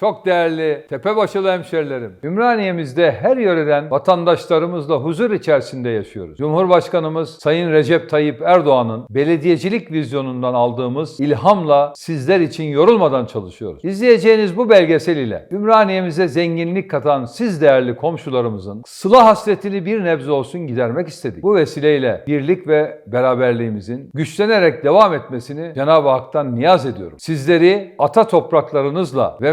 Çok değerli Tepebaşılı hemşerilerim, Ümraniye'mizde her yöreden vatandaşlarımızla huzur içerisinde yaşıyoruz. Cumhurbaşkanımız Sayın Recep Tayyip Erdoğan'ın belediyecilik vizyonundan aldığımız ilhamla sizler için yorulmadan çalışıyoruz. İzleyeceğiniz bu belgesel ile Ümraniye'mize zenginlik katan siz değerli komşularımızın sıla hasretini bir nebze olsun gidermek istedik. Bu vesileyle birlik ve beraberliğimizin güçlenerek devam etmesini Cenab-ı Hak'tan niyaz ediyorum. Sizleri ata topraklarınızla ve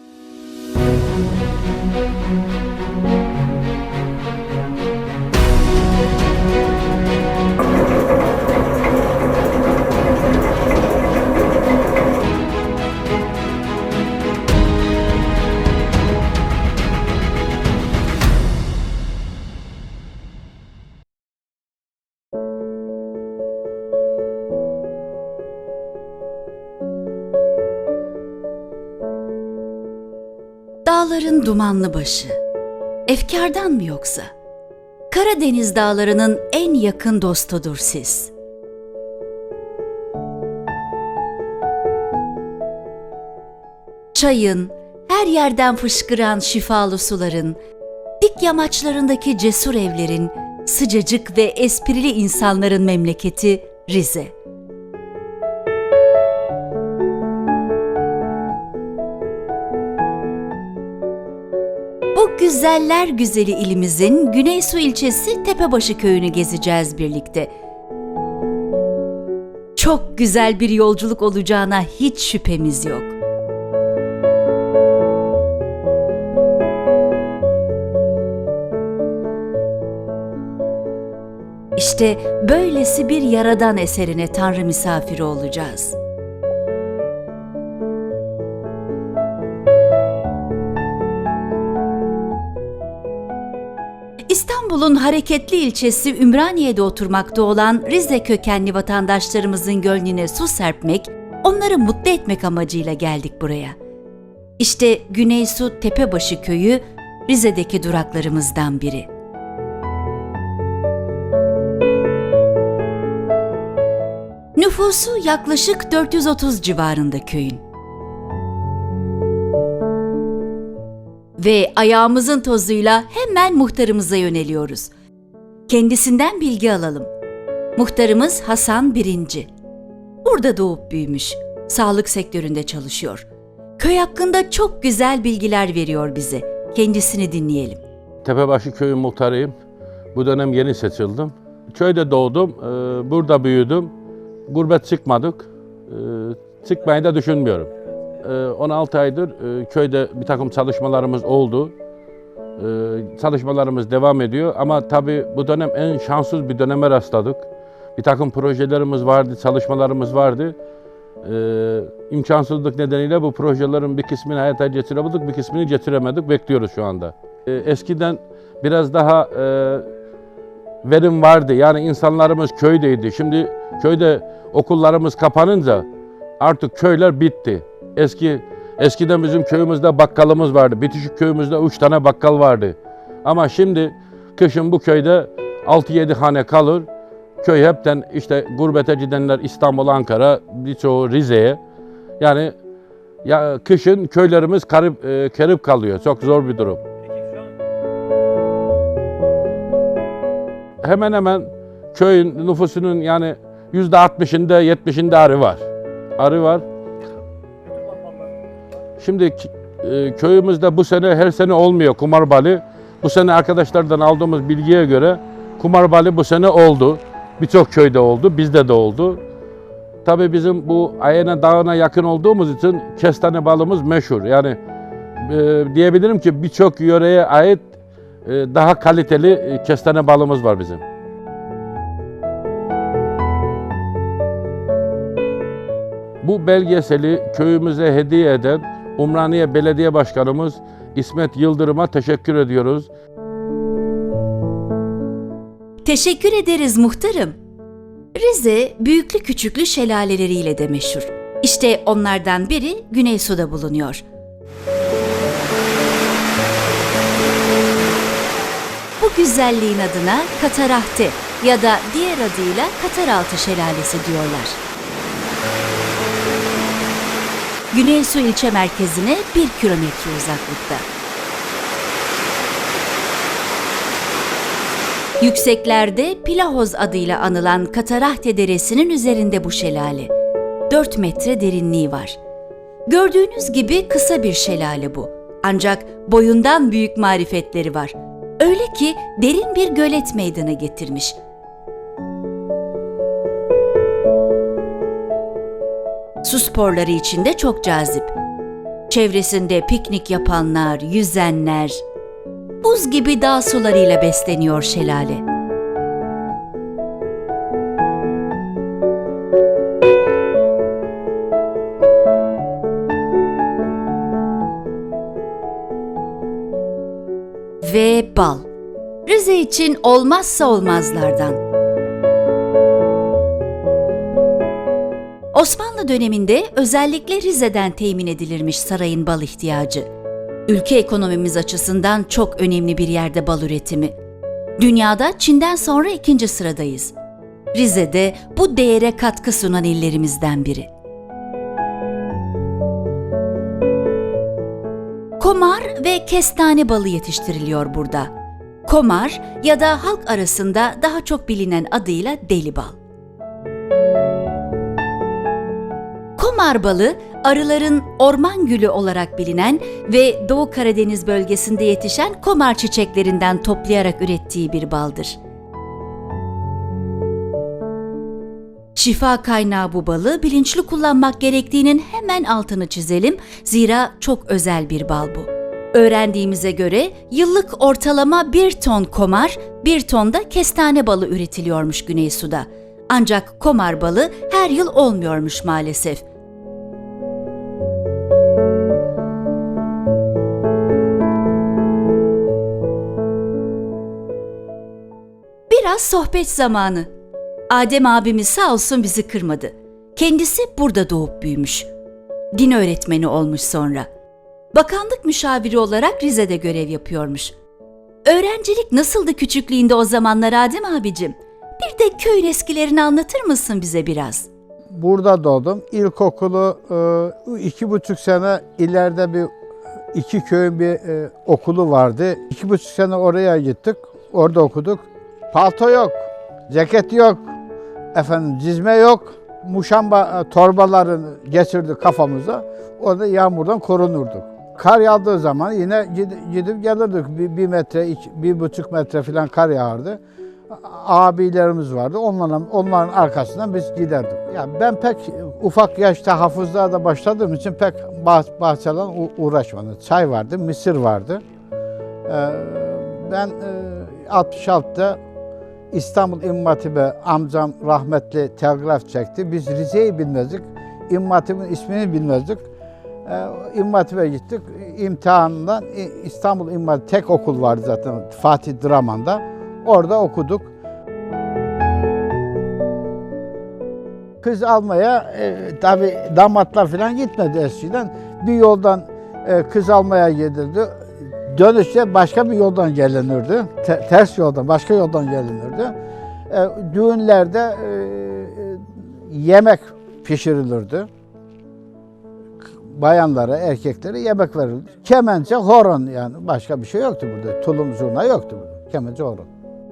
Dağların dumanlı başı. Efkardan mı yoksa? Karadeniz dağlarının en yakın dostudur siz. Çayın, her yerden fışkıran şifalı suların, dik yamaçlarındaki cesur evlerin, sıcacık ve esprili insanların memleketi Rize. Güzeller güzeli ilimizin Güneysu ilçesi Tepebaşı köyünü gezeceğiz birlikte. Çok güzel bir yolculuk olacağına hiç şüphemiz yok. İşte böylesi bir yaradan eserine Tanrı misafiri olacağız. İstanbul'un hareketli ilçesi Ümraniye'de oturmakta olan Rize kökenli vatandaşlarımızın gönlüne su serpmek, onları mutlu etmek amacıyla geldik buraya. İşte Güneysu Tepebaşı köyü Rize'deki duraklarımızdan biri. Nüfusu yaklaşık 430 civarında köyün. Ve ayağımızın tozuyla hemen muhtarımıza yöneliyoruz. Kendisinden bilgi alalım. Muhtarımız Hasan Birinci. Burada doğup büyümüş. Sağlık sektöründe çalışıyor. Köy hakkında çok güzel bilgiler veriyor bize. Kendisini dinleyelim. Tepebaşı köyün muhtarıyım. Bu dönem yeni seçildim. Köyde doğdum, e, burada büyüdüm. Gurbet çıkmadık. E, Çıkmayı da düşünmüyorum. E, 16 aydır e, köyde bir takım çalışmalarımız oldu. E, Çalışmalarımız devam ediyor ama tabii bu dönem en şanssız bir döneme rastladık. Bir takım projelerimiz vardı, çalışmalarımız vardı. Ee, imkansızlık nedeniyle bu projelerin bir kısmını hayata geçirebildik, bir kısmını getiremedik. Bekliyoruz şu anda. Ee, eskiden biraz daha e, verim vardı. Yani insanlarımız köydeydi. Şimdi köyde okullarımız kapanınca artık köyler bitti. Eski eskiden bizim köyümüzde bakkalımız vardı. Bitişik köyümüzde üç tane bakkal vardı. Ama şimdi kışın bu köyde 6-7 hane kalır. Köy hepten işte gurbete gidenler İstanbul, Ankara, birçoğu Rize'ye. Yani ya kışın köylerimiz karip, e, kerip kalıyor. Çok zor bir durum. Hemen hemen köyün nüfusunun yani yüzde altmışında, yetmişinde arı var. Arı var. Şimdi e, köyümüzde bu sene her sene olmuyor kumar bali. Bu sene arkadaşlardan aldığımız bilgiye göre kumar bali bu sene oldu. Birçok köyde oldu, bizde de oldu. Tabii bizim bu Ayena Dağı'na yakın olduğumuz için kestane balımız meşhur. Yani e, diyebilirim ki birçok yöreye ait e, daha kaliteli e, kestane balımız var bizim. Bu belgeseli köyümüze hediye eden Umraniye Belediye Başkanımız İsmet Yıldırım'a teşekkür ediyoruz. Teşekkür ederiz muhtarım. Rize büyüklü küçüklü şelaleleriyle de meşhur. İşte onlardan biri Güneysu'da bulunuyor. Bu güzelliğin adına Katarahte ya da diğer adıyla Kataraltı Şelalesi diyorlar. Güneysu ilçe merkezine bir kilometre uzaklıkta. Yükseklerde Pilahoz adıyla anılan Katarahte Deresi'nin üzerinde bu şelale. 4 metre derinliği var. Gördüğünüz gibi kısa bir şelale bu. Ancak boyundan büyük marifetleri var. Öyle ki derin bir gölet meydana getirmiş. Su sporları için de çok cazip. Çevresinde piknik yapanlar, yüzenler, buz gibi dağ sularıyla besleniyor şelale. Ve bal. Rize için olmazsa olmazlardan. Osmanlı döneminde özellikle Rize'den temin edilirmiş sarayın bal ihtiyacı. Ülke ekonomimiz açısından çok önemli bir yerde bal üretimi. Dünyada Çin'den sonra ikinci sıradayız. Rize'de bu değere katkı sunan illerimizden biri. Komar ve kestane balı yetiştiriliyor burada. Komar ya da halk arasında daha çok bilinen adıyla deli bal. Komar balı arıların orman gülü olarak bilinen ve Doğu Karadeniz bölgesinde yetişen komar çiçeklerinden toplayarak ürettiği bir baldır. Şifa kaynağı bu balı bilinçli kullanmak gerektiğinin hemen altını çizelim zira çok özel bir bal bu. Öğrendiğimize göre yıllık ortalama bir ton komar, bir ton da kestane balı üretiliyormuş Güneysu'da. Ancak komar balı her yıl olmuyormuş maalesef. Biraz sohbet zamanı. Adem abimiz sağ olsun bizi kırmadı. Kendisi burada doğup büyümüş. Din öğretmeni olmuş sonra. Bakanlık müşaviri olarak Rize'de görev yapıyormuş. Öğrencilik nasıldı küçüklüğünde o zamanlar Adem abicim? Bir de köyün eskilerini anlatır mısın bize biraz? Burada doğdum. İlkokulu e, iki buçuk sene ileride bir iki köyün bir e, okulu vardı. İki buçuk sene oraya gittik. Orada okuduk. Palto yok, ceket yok, efendim cizme yok. Muşamba e, torbalarını geçirdik kafamıza. Orada yağmurdan korunurduk. Kar yağdığı zaman yine gid- gidip gelirdik. Bir, bir metre, iki, bir buçuk metre falan kar yağardı. abilerimiz vardı. Onların, onların arkasından biz giderdik. Yani ben pek ufak yaşta hafızlığa da başladığım için pek bah- bahçeyle u- uğraşmadım. Çay vardı, mısır vardı. Ee, ben e, 66'da İstanbul İmam Hatip'e amcam rahmetli telgraf çekti. Biz Rize'yi bilmezdik. İmam Hatip'in ismini bilmezdik. Ee, İmam Hatip'e gittik. İmtihanından İstanbul İmam Hatip tek okul vardı zaten Fatih Draman'da. Orada okuduk. Kız almaya e, tabi damatlar falan gitmedi eskiden. Bir yoldan e, kız almaya gidildi. Dönüşte başka bir yoldan gelinirdi. Te- ters yoldan, başka yoldan gelinirdi. E, düğünlerde e, e, yemek pişirilirdi. Bayanlara, erkeklere yemek verildi. Kemençe, horon yani başka bir şey yoktu burada. Tulum, zurna yoktu burada. Kemençe, horon.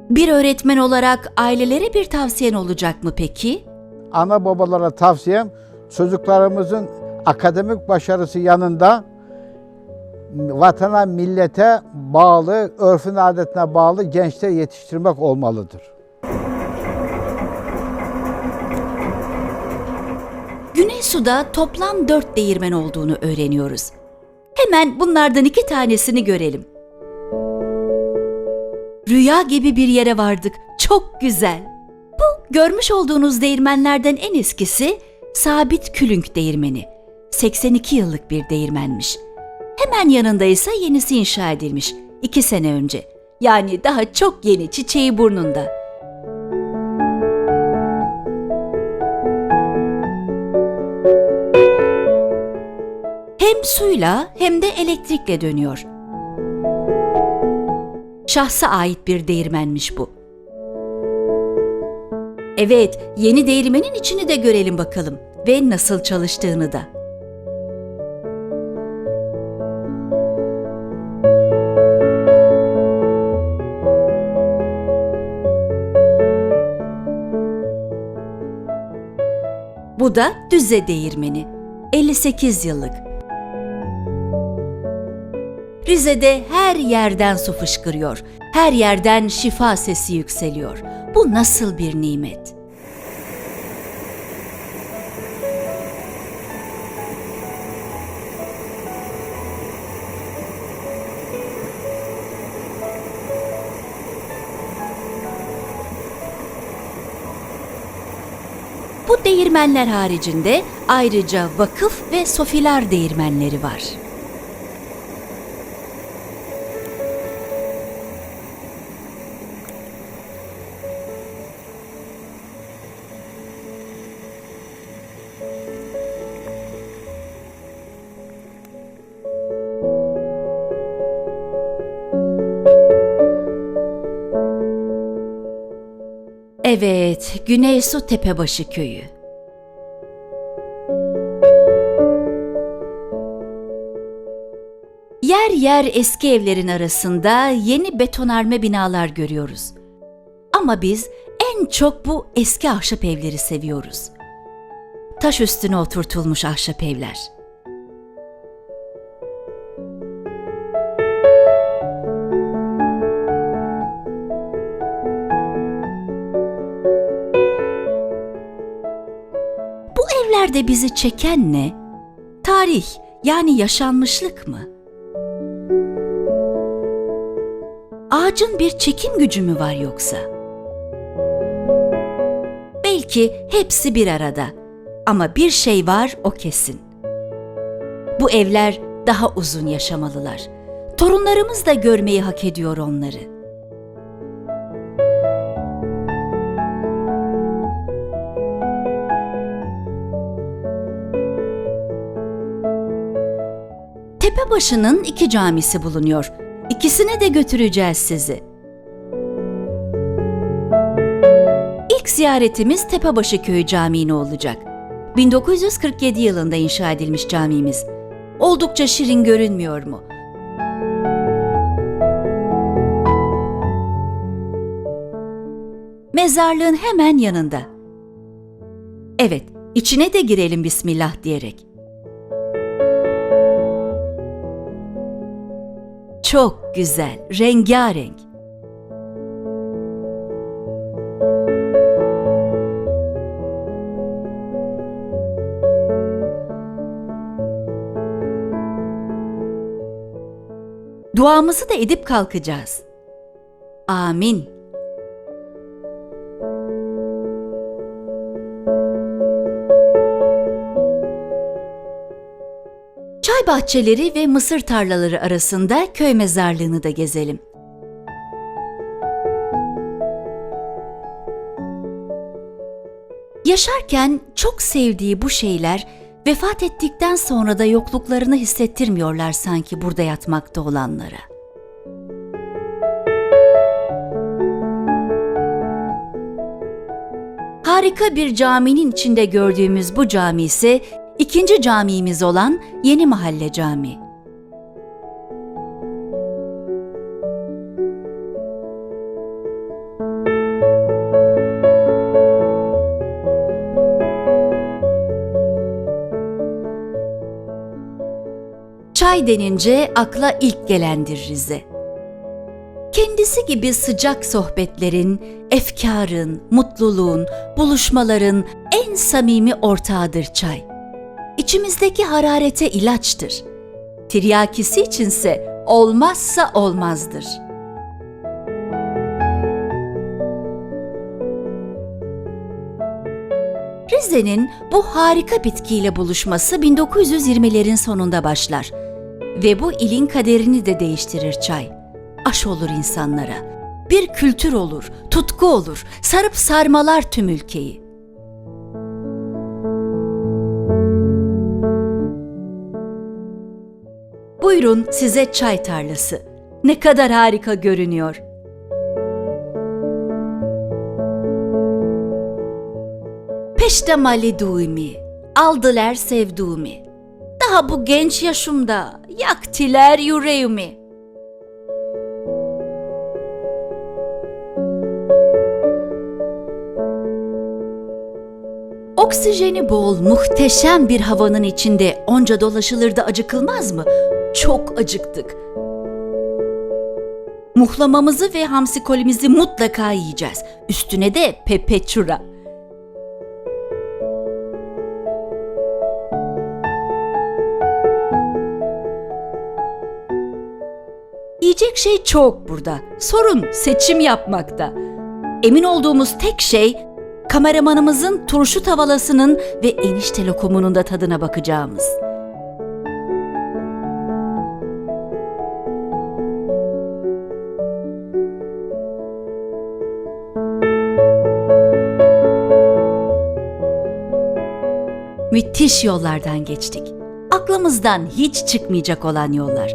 Bir öğretmen olarak ailelere bir tavsiyen olacak mı peki? ana babalara tavsiyem çocuklarımızın akademik başarısı yanında vatana, millete bağlı, örfün adetine bağlı gençler yetiştirmek olmalıdır. Güneysu'da toplam dört değirmen olduğunu öğreniyoruz. Hemen bunlardan iki tanesini görelim. Rüya gibi bir yere vardık. Çok güzel. Bu görmüş olduğunuz değirmenlerden en eskisi Sabit Külünk Değirmeni. 82 yıllık bir değirmenmiş. Hemen yanında ise yenisi inşa edilmiş. iki sene önce. Yani daha çok yeni çiçeği burnunda. Hem suyla hem de elektrikle dönüyor. Şahsa ait bir değirmenmiş bu. Evet, yeni değirmenin içini de görelim bakalım ve nasıl çalıştığını da. Bu da Düze Değirmeni. 58 yıllık. Rize'de her yerden su fışkırıyor. Her yerden şifa sesi yükseliyor. Bu nasıl bir nimet? Değirmenler haricinde ayrıca vakıf ve sofilar değirmenleri var. Evet, Güneysu Tepebaşı köyü. Yer eski evlerin arasında yeni betonarme binalar görüyoruz. Ama biz en çok bu eski ahşap evleri seviyoruz. Taş üstüne oturtulmuş ahşap evler. Bu evlerde bizi çeken ne? Tarih yani yaşanmışlık mı? Ağacın bir çekim gücü mü var yoksa? Belki hepsi bir arada ama bir şey var o kesin. Bu evler daha uzun yaşamalılar. Torunlarımız da görmeyi hak ediyor onları. Tepebaşı'nın iki camisi bulunuyor. İkisine de götüreceğiz sizi. İlk ziyaretimiz Tepebaşı Köyü Camii'ne olacak. 1947 yılında inşa edilmiş camimiz. Oldukça şirin görünmüyor mu? Mezarlığın hemen yanında. Evet, içine de girelim Bismillah diyerek. Çok güzel, rengarenk. Duamızı da edip kalkacağız. Amin. Bahçeleri ve mısır tarlaları arasında köy mezarlığını da gezelim. Yaşarken çok sevdiği bu şeyler vefat ettikten sonra da yokluklarını hissettirmiyorlar sanki burada yatmakta olanlara. Harika bir caminin içinde gördüğümüz bu cami ise ikinci camimiz olan Yeni Mahalle Camii. Çay denince akla ilk gelendir Rize. Kendisi gibi sıcak sohbetlerin, efkarın, mutluluğun, buluşmaların en samimi ortağıdır çay. İçimizdeki hararete ilaçtır. Tiryakisi içinse olmazsa olmazdır. Rize'nin bu harika bitkiyle buluşması 1920'lerin sonunda başlar ve bu ilin kaderini de değiştirir çay. Aş olur insanlara. Bir kültür olur, tutku olur, sarıp sarmalar tüm ülkeyi. Buyurun size çay tarlası. Ne kadar harika görünüyor. Peştemali duymi, aldılar sevduğumi. Daha bu genç yaşımda yaktiler yüreğimi. Oksijeni bol, muhteşem bir havanın içinde onca dolaşılır da acıkılmaz mı? Çok acıktık. Muhlamamızı ve hamsi kolimizi mutlaka yiyeceğiz. Üstüne de pepe çura. Yiyecek şey çok burada. Sorun seçim yapmakta. Emin olduğumuz tek şey kameramanımızın turşu tavalasının ve enişte lokumunun da tadına bakacağımız. Müthiş yollardan geçtik. Aklımızdan hiç çıkmayacak olan yollar.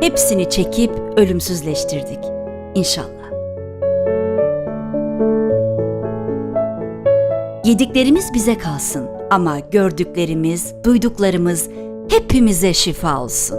Hepsini çekip ölümsüzleştirdik. İnşallah. Yediklerimiz bize kalsın ama gördüklerimiz, duyduklarımız hepimize şifa olsun.